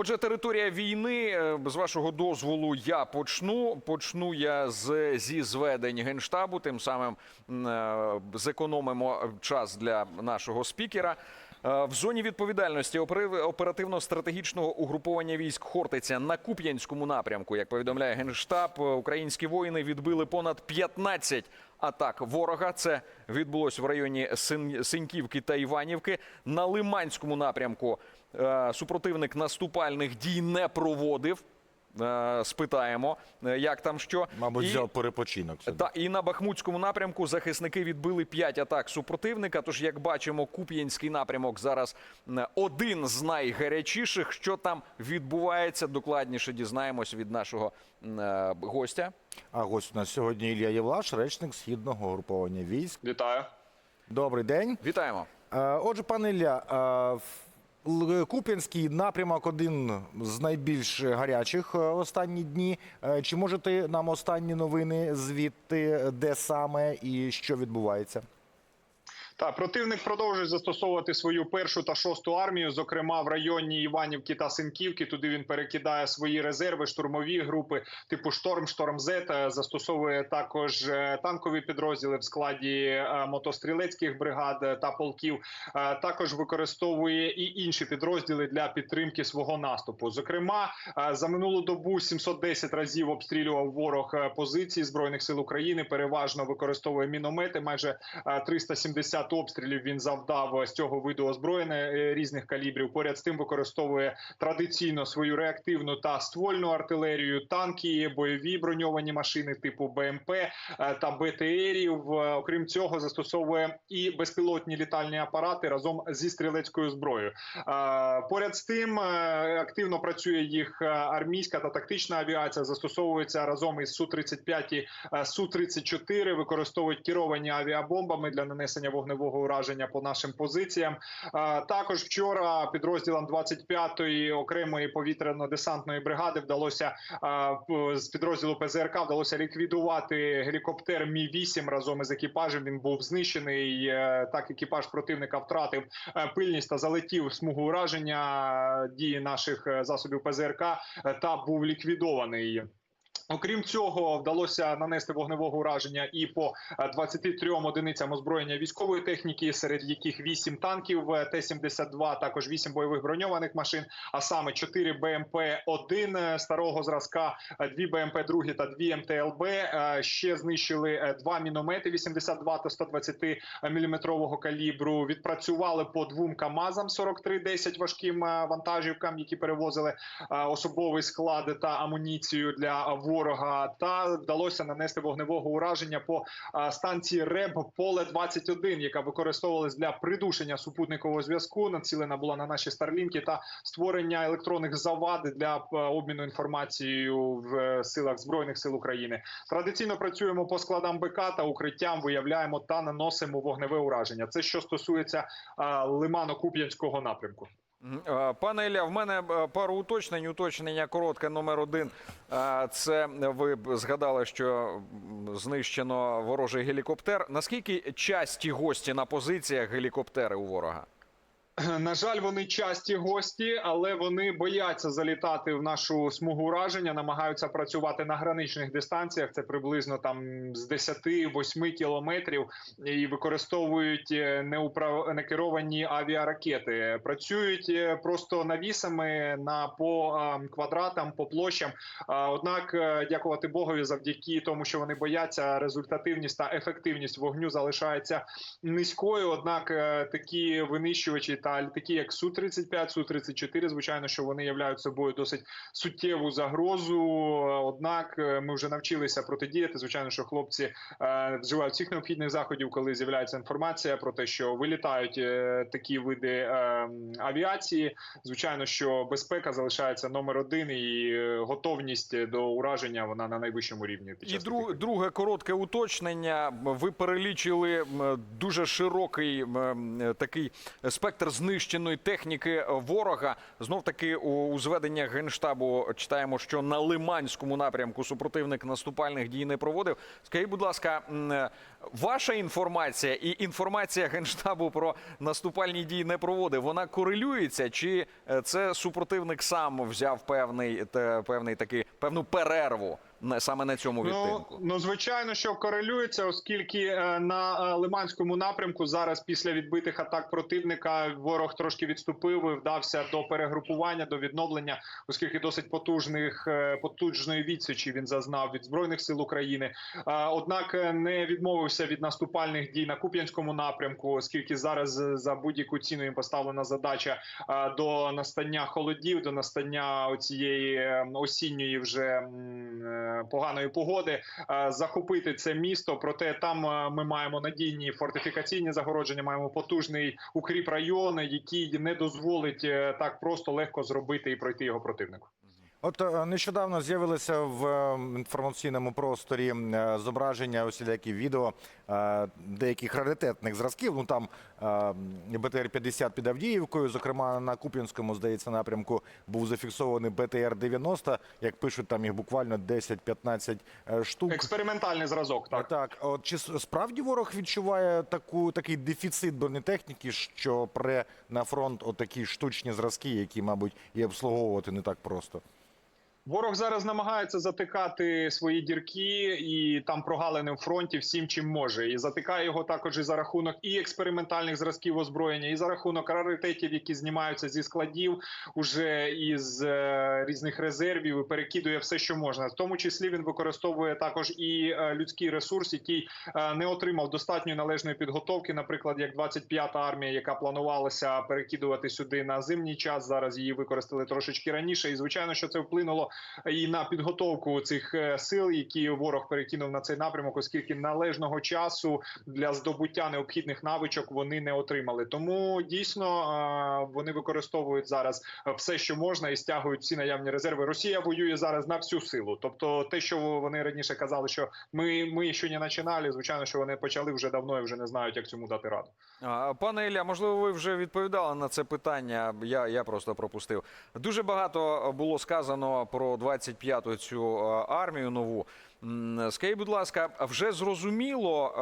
Отже, територія війни. Е, З вашого дозволу я почну. Почну я з зі зведень генштабу. Тим самим е, зекономимо час для нашого спікера. Е, В зоні відповідальності оперативно-стратегічного угруповання військ Хортиця на Куп'янському напрямку, як повідомляє генштаб, е, українські воїни відбили понад 15 атак ворога. Це відбулось в районі Син- Синьківки та Іванівки. На Лиманському напрямку е, супротивник наступальних дій не проводив. Е, Спитаємо, е, як там що. Мабуть, І- взяв перепочинок. собі. та і на Бахмутському напрямку захисники відбили 5 атак супротивника. Тож, як бачимо, Куп'янський напрямок зараз один з найгарячіших. Що там відбувається, докладніше дізнаємось від нашого е, гостя. А гость у нас сьогодні Ілля Євлаш, речник східного груповання військ. Вітаю. Добрий день. Вітаємо. Отже, пане Ілля, Куп'янський напрямок один з найбільш гарячих е, останні дні. Е, Чи можете нам останні новини звідти, де саме і що відбувається? Та противник продовжує застосовувати свою першу та шосту армію, зокрема в районі Іванівки та Синківки. Туди він перекидає свої резерви, штурмові групи, типу шторм, шторм зет е, застосовує також е, танкові підрозділи в складі е, мотострілецьких бригад та полків. Також використовує і інші підрозділи для підтримки свого наступу. Зокрема, за минулу добу 710 разів обстрілював ворог позиції збройних сил України. Переважно використовує міномети майже 370 багато обстрілів він завдав е, з цього виду озброєння е, різних калібрів. Поряд з тим використовує традиційно свою реактивну та ствольну артилерію, танки, бойові броньовані машини типу БМП е, та БТРів. Окрім цього, застосовує і безпілотні літальні апарати разом зі стрілецькою зброєю. Поряд з тим активно працює їх армійська та тактична авіація. Застосовується разом із су 35 і су 34 Використовують керовані авіабомбами для нанесення вогневих вогневого ураження по нашим позиціям. Також вчора підрозділам 25-ї окремої повітряно-десантної бригади вдалося з підрозділу ПЗРК вдалося ліквідувати гелікоптер Мі 8 разом із екіпажем. Він був знищений. Е, Так екіпаж противника втратив е, пильність та залетів смугу ураження дії наших е, засобів ПЗРК та був ліквідований. Окрім цього, вдалося нанести вогневого ураження і по е, 23 одиницям озброєння військової техніки, серед яких 8 танків е, Т-72, також 8 бойових броньованих машин, а саме 4 БМП-1 старого зразка, 2 БМП-2 та 2 МТЛБ. Е, Ще знищили е, два міномети 82 та 120 міліметрового калібру. Відпрацювали по двом КАМАЗам 4310 важким е, вантажівкам, які перевозили е, особовий склад та амуніцію для ворога. Та вдалося нанести вогневого ураження по станції РЕБ поле 21 яка використовувалась для придушення супутникового зв'язку. Націлена була на наші старлінки та створення електронних завад для обміну інформацією в е, силах збройних сил України. Традиційно працюємо по складам БК та укриттям, виявляємо та наносимо вогневе ураження. Це що стосується лимано-куп'янського напрямку. Е, Пане Ілля, в мене е, пару уточнень. Уточнення коротке номер один. Е, Це ви згадали, що знищено ворожий гелікоптер. Наскільки часті гості на позиціях гелікоптери у ворога? На жаль, вони часті гості, але вони бояться залітати в нашу смугу ураження, намагаються працювати на граничних дистанціях. Це приблизно там з 10-8 кілометрів, і використовують е, неуправ... некеровані авіаракети. Працюють е, просто навісами на по квадратам, по площам. Однак, е, дякувати Богові, завдяки тому, що вони бояться, результативність та ефективність вогню залишається низькою. Однак такі винищувачі та літаки, як су 35 су 34 звичайно, що вони являють собою досить суттєву загрозу. Однак е, ми вже навчилися протидіяти. Звичайно, що хлопці е, вживають всіх необхідних заходів, коли з'являється інформація про те, що вилітають е, такі види авіації. Звичайно, що безпека залишається номер один, і готовність до ураження вона на найвищому рівні. І друг, друге коротке уточнення. Ви перелічили дуже широкий такий спектр знищеної техніки ворога. Знов таки у, зведеннях генштабу читаємо, що на Лиманському напрямку супротивник наступальних дій не проводив. Скажіть, будь ласка, е, ваша інформація і інформація генштабу про наступальні дії не проводив. Вона корелюється, чи е, це супротивник сам взяв певний певний такий певну перерву саме на цьому Ну, відтинку? ну звичайно, що корелюється, оскільки е, на е, Лиманському напрямку зараз після відбитих атак противника ворог трошки відступив і вдався до перегрупування, до відновлення, оскільки досить потужних е, потужної відсічі він зазнав від збройних сил України. Однак не відмовився від наступальних дій на Куп'янському напрямку, оскільки зараз за будь-яку ціну їм поставлена задача до настання холодів, до настання цієї осінньої вже поганої погоди захопити це місто. Проте там ми маємо надійні фортифікаційні загородження, маємо потужний укріп район, який не дозволить е, так просто легко зробити і пройти його противнику. От е, нещодавно з'явилися в е, інформаційному просторі е, зображення, усілякі відео деяких раритетних зразків. Ну там е, БТР-50 під Авдіївкою, зокрема на Куп'янському, здається, напрямку був зафіксований БТР-90. Як пишуть, там їх буквально 10-15 е, штук. Експериментальний зразок, так. Так, от чи справді ворог відчуває таку такий дефіцит бронетехніки, що пре на фронт отакі штучні зразки, які, мабуть, і обслуговувати не так просто. Ворог зараз намагається затикати свої дірки і там прогалини в фронті всім, чим може, і затикає його також і за рахунок і експериментальних зразків озброєння, і за рахунок раритетів, які знімаються зі складів уже із е, різних резервів, і перекидує все, що можна. В тому числі він використовує також і е, людський ресурс, який е, не отримав достатньої належної підготовки, наприклад, як 25-та армія, яка планувалася перекидувати сюди на зимній час. Зараз її використали трошечки раніше, і звичайно, що це вплинуло і на підготовку цих е, сил, які ворог перекинув на цей напрямок, оскільки належного часу для здобуття необхідних навичок вони не отримали. Тому дійсно е, вони використовують зараз все, що можна, і стягують всі наявні резерви. Росія воює зараз на всю силу. Тобто, те, що вони раніше казали, що ми, ми ще не починали, звичайно, що вони почали вже давно і вже не знають, як цьому дати раду. Пане Ілля, можливо, ви вже відповідали на це питання. Я, я просто пропустив. Дуже багато було сказано про 25-ту цю е, армію нову. Скажіть, будь ласка, вже зрозуміло,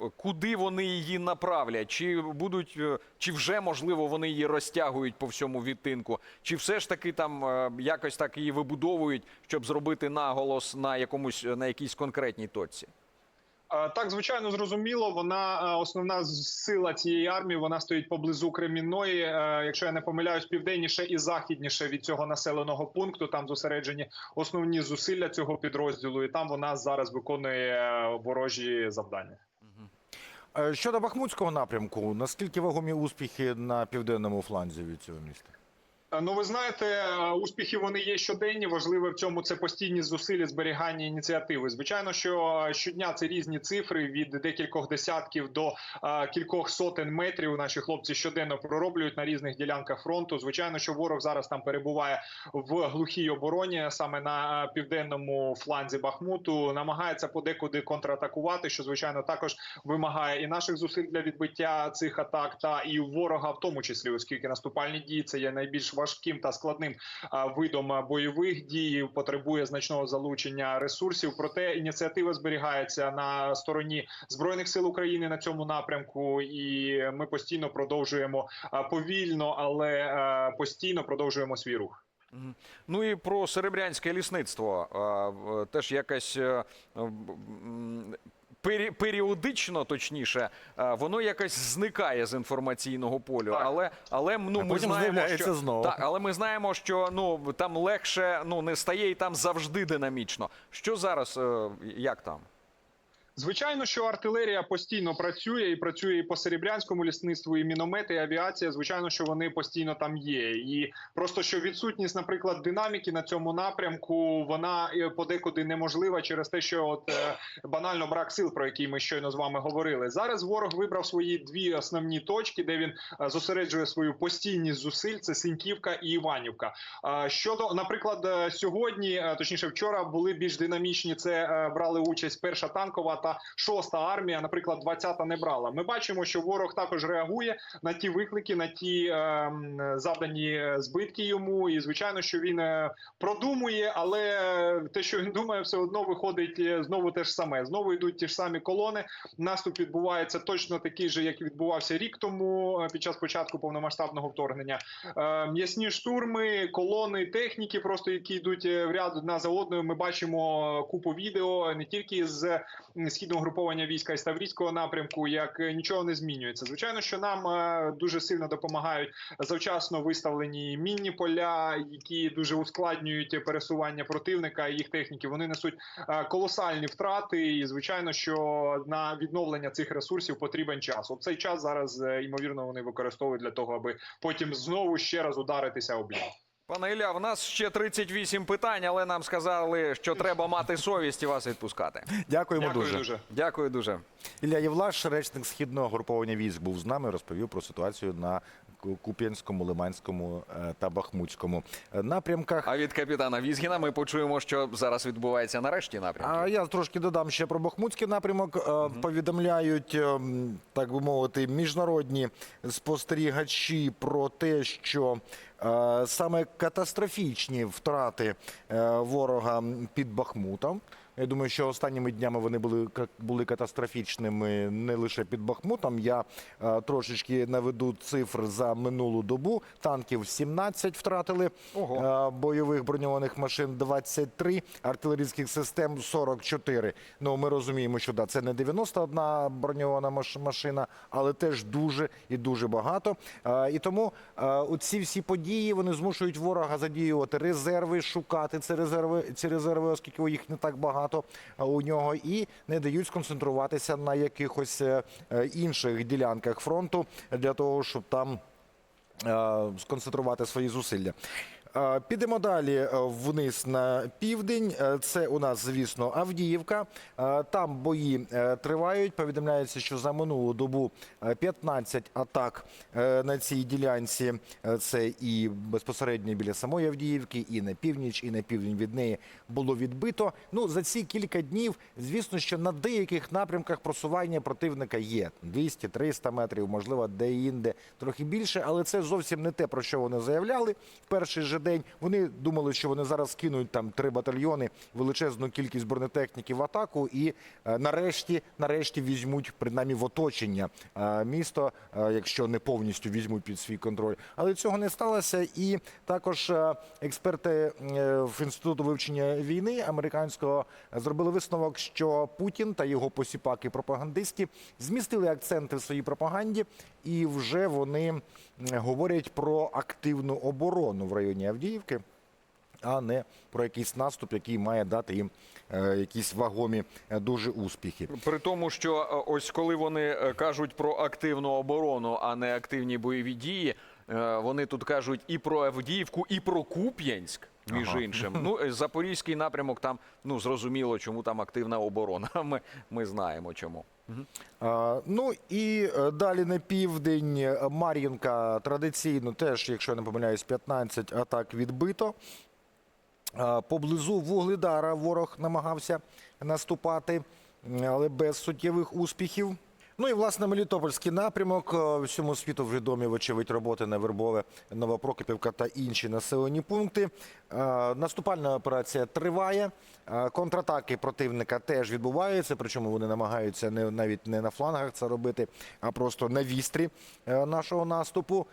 е, куди вони її направлять? Чи будуть, е, чи вже можливо вони її розтягують по всьому відтинку? Чи все ж таки там якось так її вибудовують, щоб зробити наголос на якомусь на якійсь конкретній точці? Так, звичайно, зрозуміло. Вона е, основна сила цієї армії. Вона стоїть поблизу Кремінної. Е, Якщо я не помиляюсь, південніше і західніше від цього населеного пункту. Там зосереджені основні зусилля цього підрозділу, і там вона зараз виконує е, ворожі завдання. Щодо Бахмутського напрямку, наскільки вагомі успіхи на південному фланзі від цього міста? Е, Ну, ви знаєте, е, успіхи вони є щоденні. Важливе в цьому це постійні зусилля зберігання ініціативи. Звичайно, що е, щодня це різні цифри від декількох десятків до кількох сотень метрів. Наші хлопці щоденно пророблюють на різних ділянках фронту. Звичайно, що ворог зараз там перебуває в глухій обороні, саме на південному фланзі Бахмуту. Намагається подекуди контратакувати, що звичайно також вимагає і наших зусиль для відбиття цих атак, та і ворога, в тому числі, оскільки наступальні дії це є найбільш важким та складним видом бойових дій, потребує значного залучення ресурсів. Проте ініціатива зберігається на стороні збройних сил України на цьому напрямку, і ми постійно продовжуємо повільно, але постійно продовжуємо свій рух. Ну і про серебрянське лісництво теж якось е, періодично, точніше, воно якось зникає з інформаційного полю. Так. Але, але ну, А ми знаємо, що знову. Так, але ми знаємо, що ну там легше ну не стає і там завжди динамічно. Що зараз, е, як там? Звичайно, що артилерія постійно працює і працює і по серебрянському лісництву, і міномети, і авіація. Звичайно, що вони постійно там є. І просто що відсутність, наприклад, динаміки на цьому напрямку, вона е, подекуди неможлива через те, що от е, банально брак сил, про який ми щойно з вами говорили. Зараз ворог вибрав свої дві основні точки, де він е, зосереджує свою постійність зусиль. Це Синьківка і Іванівка. Щодо, наприклад, сьогодні, точніше, вчора були більш динамічні. Це брали участь перша танкова та 6 армія, наприклад, 20-та не брала. Ми бачимо, що ворог також реагує на ті виклики, на ті е, завдані збитки йому. І звичайно, що він е, продумує, але те, що він думає, все одно виходить е, знову те ж саме. Знову йдуть ті ж самі колони. Наступ відбувається точно такий же, як відбувався рік тому е, під час початку повномасштабного вторгнення. Е, М'ясні штурми, колони техніки, просто які йдуть в ряд одна за одною. Ми бачимо купу відео не тільки з східного груповання війська і Ставрійського напрямку, як е, нічого не змінюється. Звичайно, що нам е, дуже сильно допомагають завчасно виставлені мінні поля, які дуже ускладнюють пересування противника і їх техніки. Вони несуть е, колосальні втрати, і звичайно, що на відновлення цих ресурсів потрібен час. От цей час зараз ймовірно вони використовують для того, аби потім знову ще раз ударитися об. Пане Ілля, в нас ще 38 питань, але нам сказали, що треба мати совість і вас відпускати. Дякуємо Дякую дуже. дуже. Дякую дуже. Ілля Євлаш, речник східного груповання військ, був з нами. Розповів про ситуацію на Куп'янському, Лиманському е, та Бахмутському е, напрямках. А від капітана Візгіна ми почуємо, що зараз відбувається нарешті напрямку. А я трошки додам ще про Бахмутський напрямок. Е, Повідомляють, так би мовити, міжнародні спостерігачі про те, що саме катастрофічні втрати е, ворога під Бахмутом. Я думаю, що останніми днями вони були були катастрофічними не лише під Бахмутом. Я е, трошечки наведу цифр за минулу добу. Танків 17 втратили, Ого. е, бойових броньованих машин 23, артилерійських систем 44. Ну ми розуміємо, що да, це не 91 броньована машина, але теж дуже і дуже багато. Е, І тому е, ці всі події вони змушують ворога задіювати резерви, шукати ці резерви, ці резерви, оскільки їх не так багато у нього, і не дають сконцентруватися на якихось е, е, інших ділянках фронту для того, щоб там е, сконцентрувати свої зусилля. Підемо далі е, вниз на південь. Е, Це у нас, звісно, Авдіївка. Е, Там бої тривають. Повідомляється, що за минулу добу е, 15 атак на цій ділянці. Це і безпосередньо біля самої Авдіївки, і на північ, і на південь від неї було відбито. Ну за ці кілька днів, звісно, що на деяких напрямках просування противника є 200-300 метрів, можливо, де-інде трохи більше, але це зовсім не те, про що вони заявляли перший же день. Вони думали, що вони зараз кинуть там три батальйони, величезну кількість бронетехніки в атаку, і е, нарешті, нарешті візьмуть принаймні в оточення е, місто, е, якщо не повністю візьмуть під свій контроль. Але цього не сталося. І також експерти в інституту вивчення війни американського зробили висновок, що Путін та його посіпаки пропагандистські змістили акценти в своїй пропаганді, і вже вони говорять про активну оборону в районі Авдіївки, а не про якийсь наступ, який має дати їм е, якісь вагомі е, дуже успіхи. При тому, що е, ось коли вони кажуть про активну оборону, а не активні бойові дії, вони тут кажуть і про Авдіївку, і про Куп'янськ. Між Ага. іншим, ну е, запорізький напрямок там ну зрозуміло, чому там активна оборона. Ми, ми знаємо чому. А, ну і е, далі на південь е, Мар'їнка традиційно теж, якщо я не помиляюсь, 15 атак відбито. А, Поблизу Вугледара ворог намагався наступати, але без суттєвих успіхів. Ну і власне Мелітопольський напрямок е, всьому світу відомі, вочевидь, роботи на Вербове, Новопрокопівка та інші населені пункти. Е, Наступальна операція триває. Е, Контратаки противника теж відбуваються, причому вони намагаються не навіть не на флангах це робити, а просто на вістрі нашого наступу.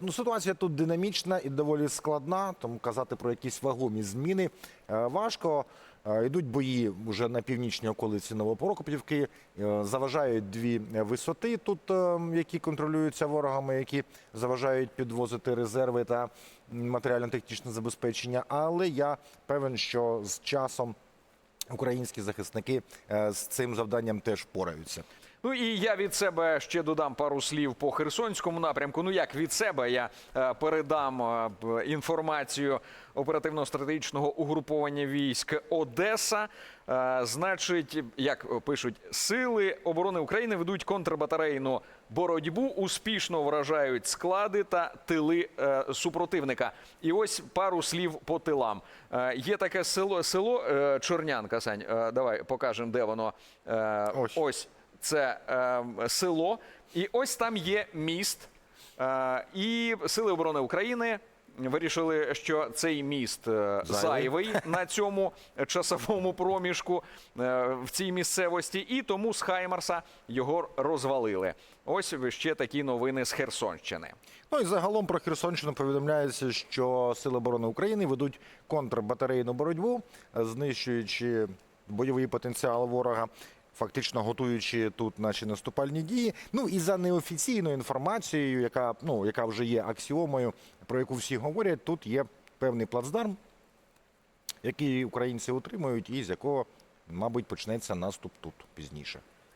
Ну, ситуація тут динамічна і доволі складна, тому казати про якісь вагомі зміни важко. Е, Йдуть бої вже на північній околиці Новопрокопівки. Е, Заважають дві висоти тут, е, які контролюються ворогами, які заважають підвозити резерви та матеріально-технічне забезпечення. Але я певен, що з часом українські захисники з цим завданням теж впораються. Ну і я від себе ще додам пару слів по Херсонському напрямку. Ну як від себе я е, передам е, інформацію оперативно-стратегічного угруповання військ Одеса. Е, Значить, як пишуть, сили оборони України ведуть контрбатарейну боротьбу, успішно вражають склади та тили е, супротивника. І ось пару слів по тилам. Е, є таке село, село е, Чорнянка. Сань, е, давай покажемо, де воно. Е, Ось. ось це е, село. І ось там є міст. Е, і Сили оборони України вирішили, що цей міст е, Зайвий. зайвий на цьому часовому проміжку е, в цій місцевості, і тому з Хаймарса його розвалили. Ось ще такі новини з Херсонщини. Ну і загалом про Херсонщину повідомляється, що Сили оборони України ведуть контрбатарейну боротьбу, знищуючи бойовий потенціал ворога. Фактично готуючи тут наші наступальні дії. Ну і за неофіційною інформацією, яка ну яка вже є аксіомою, про яку всі говорять, тут є певний плацдарм, який українці отримують, і з якого, мабуть, почнеться наступ тут пізніше.